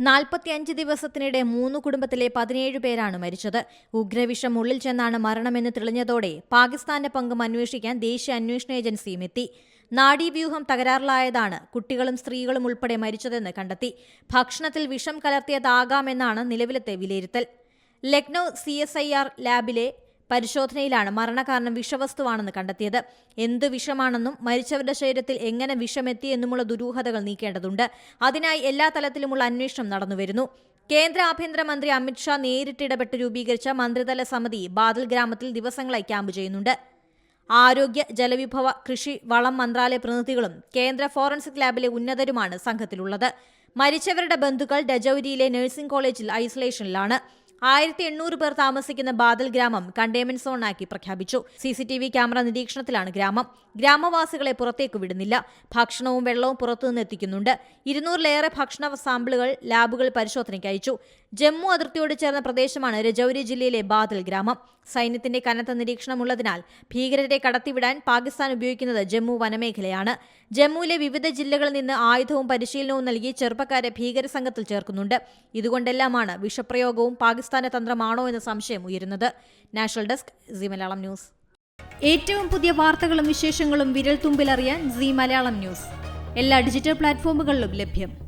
നാൽപ്പത്തിയഞ്ച് ദിവസത്തിനിടെ മൂന്ന് കുടുംബത്തിലെ പതിനേഴ് പേരാണ് മരിച്ചത്. ഉഗ്രവിഷം ഉള്ളിൽ ചെന്നാണ് മരണമെന്ന് തെളിഞ്ഞതോടെ പാകിസ്ഥാന്റെ പങ്കും അന്വേഷിക്കാൻ ദേശീയ അന്വേഷണ ഏജൻസിയും എത്തി. നാഡീവ്യൂഹം തകരാറിലായതാണ് കുട്ടികളും സ്ത്രീകളും ഉൾപ്പെടെ മരിച്ചതെന്ന് കണ്ടെത്തി. ഭക്ഷണത്തിൽ വിഷം കലർത്തിയതാകാമെന്നാണ് നിലവിലത്തെ വിലയിരുത്തൽ. Lucknow C S I R ലാബിലെ പരിശോധനയിലാണ് മരണകാരണം വിഷവസ്തുവാണെന്ന് കണ്ടെത്തിയത്. എന്ത് വിഷമാണെന്നും മരിച്ചവരുടെ ശരീരത്തിൽ എങ്ങനെ വിഷമെത്തി എന്നുമുള്ള ദുരൂഹതകൾ നീക്കേണ്ടതുണ്ട്. അതിനായി എല്ലാ തലത്തിലുമുള്ള അന്വേഷണം നടന്നുവരുന്നു. കേന്ദ്ര ആഭ്യന്തരമന്ത്രി അമിത്ഷാ നേരിട്ടിടപെട്ട് രൂപീകരിച്ച മന്ത്രിതല സമിതി ബാദൽ ഗ്രാമത്തിൽ ദിവസങ്ങളായി ക്യാമ്പ് ചെയ്യുന്നുണ്ട്. ആരോഗ്യ ജലവിഭവ കൃഷി വളം മന്ത്രാലയ പ്രതിനിധികളും കേന്ദ്ര ഫോറൻസിക് ലാബിലെ ഉന്നതരുമാണ് സംഘത്തിലുള്ളത്. മരിച്ചവരുടെ ബന്ധുക്കൾ ഡജൌരിയിലെ നഴ്സിംഗ് കോളേജിൽ ഐസൊലേഷനിലാണ്. ആയിരത്തി എണ്ണൂറ് പേർ താമസിക്കുന്ന ബാദൽ ഗ്രാമം കണ്ടെയ്ൻമെന്റ് സോണാക്കി പ്രഖ്യാപിച്ചു. C C T V camera നിരീക്ഷണത്തിലാണ് ഗ്രാമം. ഗ്രാമവാസികളെ പുറത്തേക്ക് വിടുന്നില്ല. ഭക്ഷണവും വെള്ളവും പുറത്തുനിന്ന് എത്തിക്കുന്നുണ്ട്. ഇരുന്നൂറിലേറെ ഭക്ഷണ സാമ്പിളുകൾ ലാബുകൾ പരിശോധനയ്ക്ക് അയച്ചു. ജമ്മു അതിർത്തിയോട് ചേർന്ന പ്രദേശമാണ് രജൌരി ജില്ലയിലെ ബാദൽ ഗ്രാമം. സൈന്യത്തിന്റെ കനത്ത നിരീക്ഷണമുള്ളതിനാൽ ഭീകരരെ കടത്തിവിടാൻ പാകിസ്ഥാൻ ഉപയോഗിക്കുന്നത് ജമ്മു വനമേഖലയാണ്. ജമ്മുവിലെ വിവിധ ജില്ലകളിൽ നിന്ന് ആയുധവും പരിശീലനവും നൽകി ചെറുപ്പക്കാരെ ഭീകര സംഘത്തിൽ ചേർക്കുന്നുണ്ട്. ഇതുകൊണ്ടെല്ലാമാണ് വിഷപ്രയോഗവും പാകിസ്ഥാന്റെ തന്ത്രമാണോ എന്ന സംശയം ഉയരുന്നത്. National desk C Malayalam news. ഏറ്റവും പുതിയ വാർത്തകളും വിശേഷങ്ങളും വിരൽ തുമ്പിലറിയാൻ സി മലയാളം ന്യൂസ്. എല്ലാ ഡിജിറ്റൽ പ്ലാറ്റ്ഫോമുകളിലും ലഭ്യം.